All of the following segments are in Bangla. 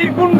ilk bunun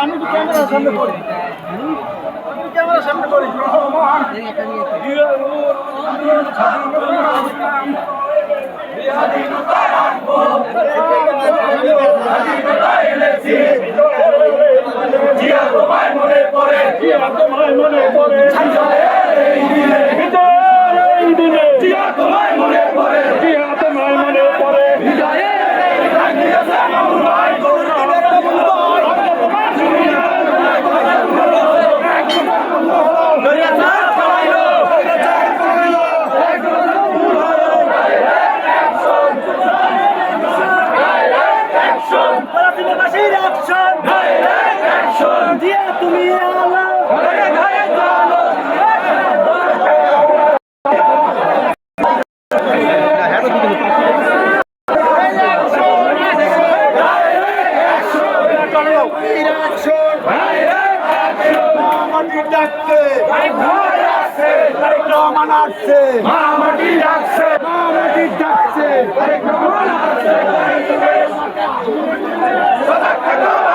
আমি তো ক্যামেরার সামনে পড়ি ক্যামেরার সামনে পড়ি মামাটি ডাকছে রহমান আসছে মামাটি ডাকছে। মামাটি ডাকছে। আমরা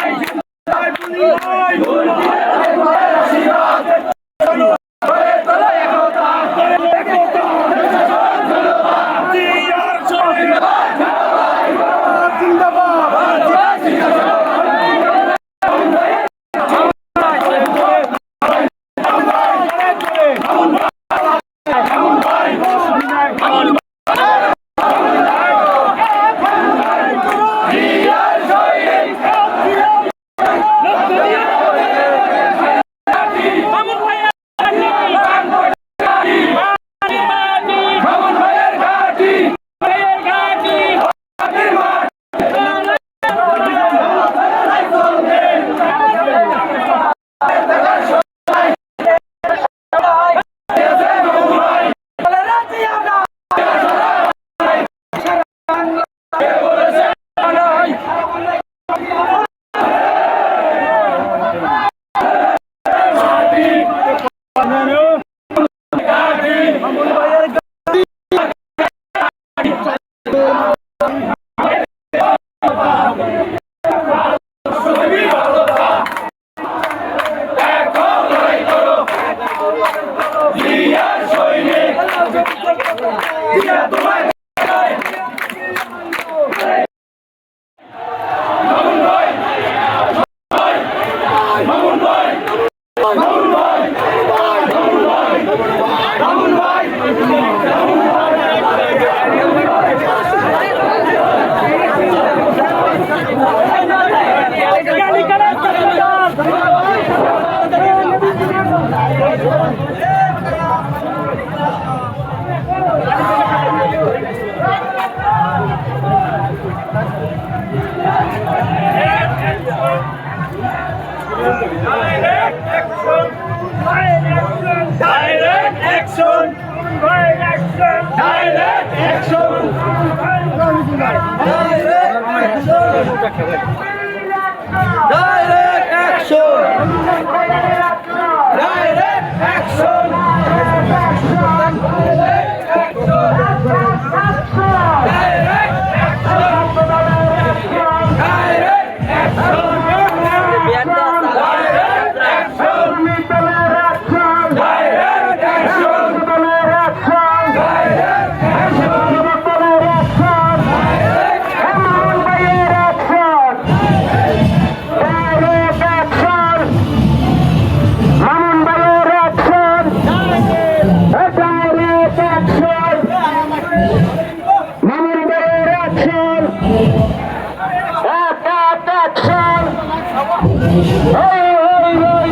Direct action! এই এই